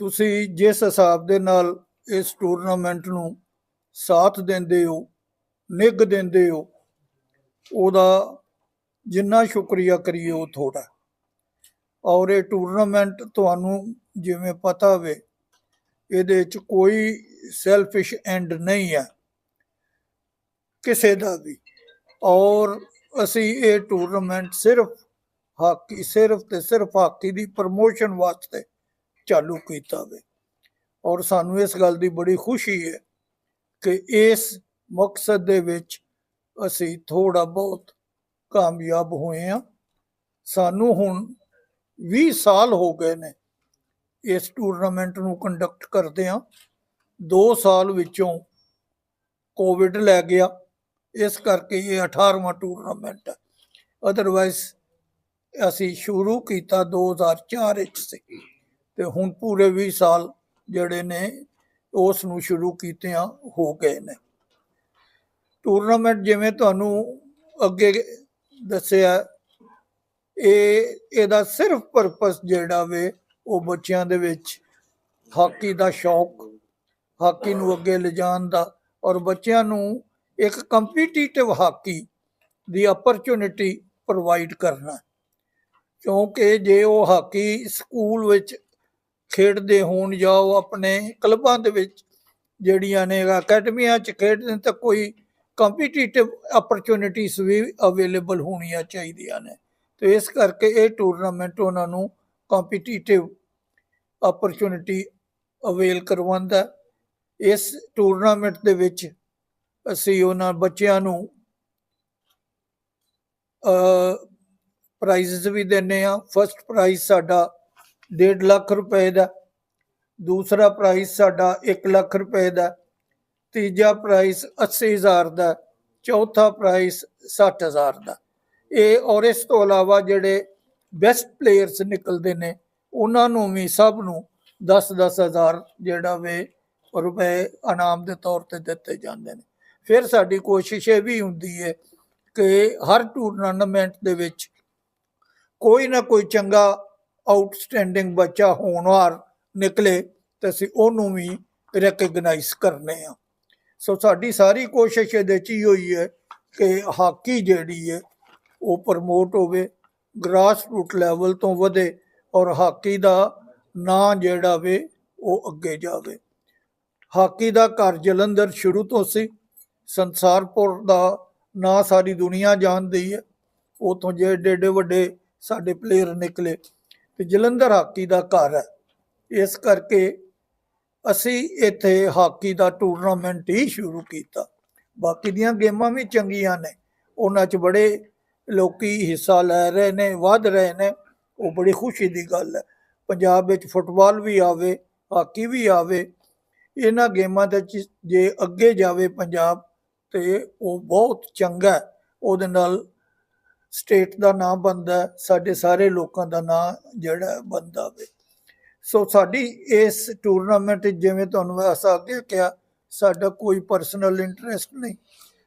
ਤੁਸੀਂ ਜਿਸ ਹਿਸਾਬ ਦੇ ਨਾਲ ਇਸ ਟੂਰਨਾਮੈਂਟ ਨੂੰ ਸਾਥ ਦਿੰਦੇ ਹੋ, ਨਿੱਘ ਦਿੰਦੇ ਹੋ, ਉਹਦਾ ਜਿੰਨਾ ਸ਼ੁਕਰੀਆ ਕਰੀਏ ਉਹ ਥੋੜਾ ਔਰ ਇਹ ਟੂਰਨਾਮੈਂਟ ਤੁਹਾਨੂੰ ਜਿਵੇਂ ਪਤਾ ਹੋਵੇ, ਇਹਦੇ ਵਿੱਚ ਕੋਈ ਸੈਲਫਿਸ਼ ਐਂਡ ਨਹੀਂ ਹੈ, ਕਿਸੇ ਦਾ ਵੀ। ਔਰ ਅਸੀਂ ਇਹ ਟੂਰਨਾਮੈਂਟ ਸਿਰਫ ਹਾਕੀ, ਸਿਰਫ ਤੇ ਸਿਰਫ ਹਾਕੀ ਦੀ ਪ੍ਰਮੋਸ਼ਨ ਵਾਸਤੇ ਚਾਲੂ ਕੀਤਾ ਵੇ। ਔਰ ਸਾਨੂੰ ਇਸ ਗੱਲ ਦੀ ਬੜੀ ਖੁਸ਼ੀ ਹੈ ਕਿ ਇਸ ਮਕਸਦ ਦੇ ਵਿੱਚ ਅਸੀਂ ਥੋੜਾ ਬਹੁਤ ਕਾਮਯਾਬ ਹੋਏ ਹਾਂ। ਸਾਨੂੰ ਹੁਣ 20 ਸਾਲ ਹੋ ਗਏ ਨੇ ਇਸ ਟੂਰਨਾਮੈਂਟ ਨੂੰ ਕੰਡਕਟ ਕਰਦੇ ਹਾਂ। 2 ਸਾਲ ਵਿੱਚੋਂ ਕੋਵਿਡ ਲੈ ਗਿਆ। ਇਸ ਕਰਕੇ ਇਹ 18ਵਾਂ ਟੂਰਨਾਮੈਂਟ ਹੈ। ਅਦਰਵਾਈਜ਼ ਅਸੀਂ ਸ਼ੁਰੂ ਕੀਤਾ 2004 ਵਿੱਚ ਸੀ। ਤੇ ਹੁਣ ਪੂਰੇ 20 ਸਾਲ ਜਿਹੜੇ ਨੇ ਉਸ ਨੂੰ ਸ਼ੁਰੂ ਕੀਤਿਆਂ ਹੋ ਗਏ ਨੇ। ਟੂਰਨਾਮੈਂਟ ਜਿਵੇਂ ਤੁਹਾਨੂੰ ਅੱਗੇ ਦੱਸਿਆ, ਇਹ, ਇਹਦਾ ਸਿਰਫ ਪਰਪਸ ਜਿਹੜਾ ਵੇ, ਉਹ ਬੱਚਿਆਂ ਦੇ ਵਿੱਚ ਹਾਕੀ ਦਾ ਸ਼ੌਕ, ਹਾਕੀ ਨੂੰ ਅੱਗੇ ਲਿਜਾਣ ਦਾ ਔਰ ਬੱਚਿਆਂ ਨੂੰ ਇੱਕ ਕੰਪੀਟੀਟਿਵ ਹਾਕੀ ਦੀ ਅਪਰਚੂਨਿਟੀ ਪ੍ਰੋਵਾਈਡ ਕਰਨਾ। ਕਿਉਂਕਿ ਜੇ ਉਹ ਹਾਕੀ ਸਕੂਲ ਵਿੱਚ ਖੇਡਦੇ ਹੋਣ ਜਾਂ ਉਹ ਆਪਣੇ ਕਲੱਬਾਂ ਦੇ ਵਿੱਚ, ਜਿਹੜੀਆਂ ਨੇ ਅਕੈਡਮੀਆਂ 'ਚ ਖੇਡਦੇ ਨੇ ਤਾਂ ਕੋਈ ਕੰਪੀਟੀਟਿਵ ਅਪਰਚੂਨਿਟੀਜ਼ ਵੀ ਅਵੇਲੇਬਲ ਹੋਣੀਆਂ ਚਾਹੀਦੀਆਂ ਨੇ। ਤੇ ਇਸ ਕਰਕੇ ਇਹ ਟੂਰਨਾਮੈਂਟ ਉਹਨਾਂ ਨੂੰ ਕੰਪੀਟੀਟਿਵ ਅਪਰਚੂਨਿਟੀ ਅਵੇਲ ਕਰਵਾਉਂਦਾ ਇਸ ਟੂਰਨਾਮੈਂਟ ਦੇ ਵਿੱਚ ਅਸੀਂ ਉਹਨਾਂ ਬੱਚਿਆਂ ਨੂੰ ਪ੍ਰਾਈਜ਼ਸ ਵੀ ਦਿੰਨੇ ਆ ਫਸਟ ਪ੍ਰਾਈਜ਼ ਸਾਡਾ 1.5 ਲੱਖ ਰੁਪਏ ਦਾ। ਦੂਸਰਾ ਪ੍ਰਾਈਜ਼ ਸਾਡਾ 1 ਲੱਖ ਰੁਪਏ ਦਾ। ਤੀਜਾ ਪ੍ਰਾਈਜ਼ 80000 ਦਾ। ਚੌਥਾ ਪ੍ਰਾਈਜ਼ 60000 ਦਾ। ਇਹ ਔਰ ਇਸ ਤੋਂ ਇਲਾਵਾ ਜਿਹੜੇ ਬੈਸਟ ਪਲੇਅਰਸ ਨਿਕਲਦੇ ਨੇ, ਉਹਨਾਂ ਨੂੰ ਵੀ ਸਭ ਨੂੰ 10-10000 ਜਿਹੜਾ ਵੇ ਰੁਪਏ ਇਨਾਮ ਦੇ ਤੌਰ ਤੇ ਦਿੱਤੇ ਜਾਂਦੇ ਨੇ। ਫਿਰ ਸਾਡੀ ਕੋਸ਼ਿਸ਼ ਇਹ ਵੀ ਹੁੰਦੀ ਹੈ ਕਿ ਹਰ ਟੂਰਨਾਮੈਂਟ ਦੇ ਵਿੱਚ ਕੋਈ ਨਾ ਕੋਈ ਚੰਗਾ ਆਊਟਸਟੈਂਡਿੰਗ ਬੱਚਾ ਹੋਣਹਾਰ ਨਿਕਲੇ ਤੇ ਅਸੀਂ ਉਹਨੂੰ ਵੀ ਰੈਕਗਨਾਈਜ਼ ਕਰਨੇ ਆ। ਸੋ ਸਾਡੀ ਸਾਰੀ ਕੋਸ਼ਿਸ਼ ਇਹਦੇ ਚ ਹੀ ਹੋਈ ਹੈ ਕਿ ਹਾਕੀ ਜਿਹੜੀ ਹੈ ਉਹ ਪ੍ਰਮੋਟ ਹੋਵੇ ਗ੍ਰਾਸ ਰੂਟ ਲੈਵਲ ਤੋਂ ਵਧੇ ਔਰ ਹਾਕੀ ਦਾ ਨਾਂ ਜਿਹੜਾ ਵੇ ਉਹ ਅੱਗੇ ਜਾਵੇ। ਹਾਕੀ ਦਾ ਘਰ ਜਲੰਧਰ ਸ਼ੁਰੂ ਤੋਂ ਸੀ, ਸੰਸਾਰਪੁਰ ਦਾ ਨਾਂ ਸਾਰੀ ਦੁਨੀਆ ਜਾਣਦੀ ਹੈ, ਉਥੋਂ ਜੇ ਏਡੇ ਏਡੇ ਵੱਡੇ ਸਾਡੇ ਪਲੇਅਰ ਨਿਕਲੇ। ਤੇ ਜਲੰਧਰ ਹਾਕੀ ਦਾ ਘਰ ਹੈ। ਇਸ ਕਰਕੇ ਅਸੀਂ ਇੱਥੇ ਹਾਕੀ ਦਾ ਟੂਰਨਾਮੈਂਟ ਹੀ ਸ਼ੁਰੂ ਕੀਤਾ। ਬਾਕੀ ਦੀਆਂ ਗੇਮਾਂ ਵੀ ਚੰਗੀਆਂ ਨੇ। ਉਹਨਾਂ 'ਚ ਬੜੇ ਲੋਕੀ ਹਿੱਸਾ ਲੈ ਰਹੇ ਨੇ, ਵੱਧ ਰਹੇ ਨੇ। ਉਹ ਬੜੀ ਖੁਸ਼ੀ ਦੀ ਗੱਲ ਹੈ। ਪੰਜਾਬ ਵਿੱਚ ਫੁੱਟਬਾਲ ਵੀ ਆਵੇ, ਹਾਕੀ ਵੀ ਆਵੇ, ਇਹਨਾਂ ਗੇਮਾਂ ਦੇ ਚ ਜੇ ਅੱਗੇ ਜਾਵੇ ਪੰਜਾਬ ਤੇ ਉਹ ਬਹੁਤ ਚੰਗਾ ਉਹਦੇ ਨਾਲ ਸਟੇਟ ਦਾ ਨਾਂ ਬੰਦਾ ਸਾਡੇ ਸਾਰੇ ਲੋਕਾਂ ਦਾ ਨਾਂ ਜਿਹੜਾ ਬੰਦਾ ਵੇ ਸੋ ਸਾਡੀ ਇਸ ਟੂਰਨਾਮੈਂਟ ਜਿਵੇਂ ਤੁਹਾਨੂੰ ਅਸਾਂ ਅੱਗੇ ਕਿਹਾ, ਸਾਡਾ ਕੋਈ ਪਰਸਨਲ ਇੰਟਰਸਟ ਨਹੀਂ,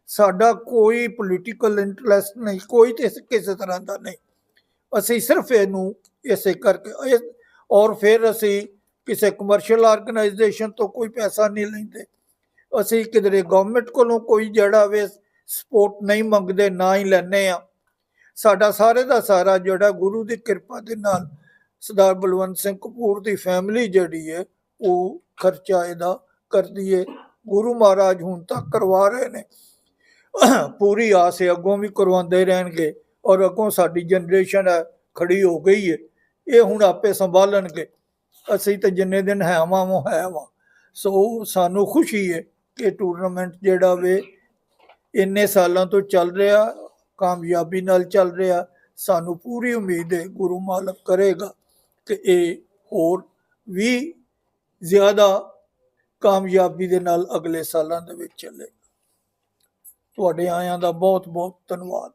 ਸਾਡਾ ਕੋਈ ਪੋਲੀਟੀਕਲ ਇੰਟਰਸਟ ਨਹੀਂ, ਕੋਈ ਤੇ ਕਿਸੇ ਤਰ੍ਹਾਂ ਦਾ ਨਹੀਂ। ਅਸੀਂ ਸਿਰਫ ਇਹਨੂੰ ਇਸੇ ਕਰਕੇ ਔਰ ਫਿਰ ਅਸੀਂ ਕਿਸੇ ਕਮਰਸ਼ੀਅਲ ਆਰਗੇਨਾਈਜੇਸ਼ਨ ਤੋਂ ਕੋਈ ਪੈਸਾ ਨਹੀਂ ਲੈਂਦੇ। ਅਸੀਂ ਕਿਧਰੇ ਗਵਰਨਮੈਂਟ ਕੋਲੋਂ ਕੋਈ ਜਿਹੜਾ ਵੇ ਸਪੋਰਟ ਨਹੀਂ ਮੰਗਦੇ, ਨਾ ਹੀ ਲੈਨੇ ਆ ਸਾਡਾ ਸਾਰੇ ਦਾ ਸਾਰਾ ਜਿਹੜਾ ਗੁਰੂ ਦੀ ਕਿਰਪਾ ਦੇ ਨਾਲ ਸਰਦਾਰ ਬਲਵੰਤ ਸਿੰਘ ਕਪੂਰ ਦੀ ਫੈਮਿਲੀ ਜਿਹੜੀ ਹੈ ਉਹ ਖਰਚਾ ਇਹਦਾ ਕਰਦੀ ਹੈ ਗੁਰੂ ਮਹਾਰਾਜ ਹੁਣ ਤੱਕ ਕਰਵਾ ਰਹੇ ਨੇ। ਪੂਰੀ ਆਸ ਹੈ ਅੱਗੋਂ ਵੀ ਕਰਵਾਉਂਦੇ ਰਹਿਣਗੇ ਔਰ ਅੱਗੋਂ ਸਾਡੀ ਜਨਰੇਸ਼ਨ ਹੈ, ਖੜੀ ਹੋ ਗਈ ਹੈ ਇਹ ਹੁਣ ਆਪੇ ਸੰਭਾਲਣਗੇ। ਅਸੀਂ ਤਾਂ ਜਿੰਨੇ ਦਿਨ ਹੈ ਵਾਂ ਉਹ ਹੈ ਵਾਂ ਸੋ ਸਾਨੂੰ ਖੁਸ਼ੀ ਹੈ ਕਿ ਟੂਰਨਾਮੈਂਟ ਜਿਹੜਾ ਵੇ, ਇੰਨੇ ਸਾਲਾਂ ਤੋਂ ਚੱਲ ਰਿਹਾ ਕਾਮਯਾਬੀ ਨਾਲ ਚੱਲ ਰਿਹਾ, ਸਾਨੂੰ ਪੂਰੀ ਉਮੀਦ ਹੈ ਗੁਰੂ ਮਾਲਕ ਕਰੇਗਾ ਕਿ ਇਹ ਹੋਰ ਵੀ ਜ਼ਿਆਦਾ ਕਾਮਯਾਬੀ ਦੇ ਨਾਲ ਅਗਲੇ ਸਾਲਾਂ ਦੇ ਵਿੱਚ ਚੱਲੇਗਾ। ਤੁਹਾਡੇ ਆਇਆਂ ਦਾ ਬਹੁਤ ਬਹੁਤ ਧੰਨਵਾਦ।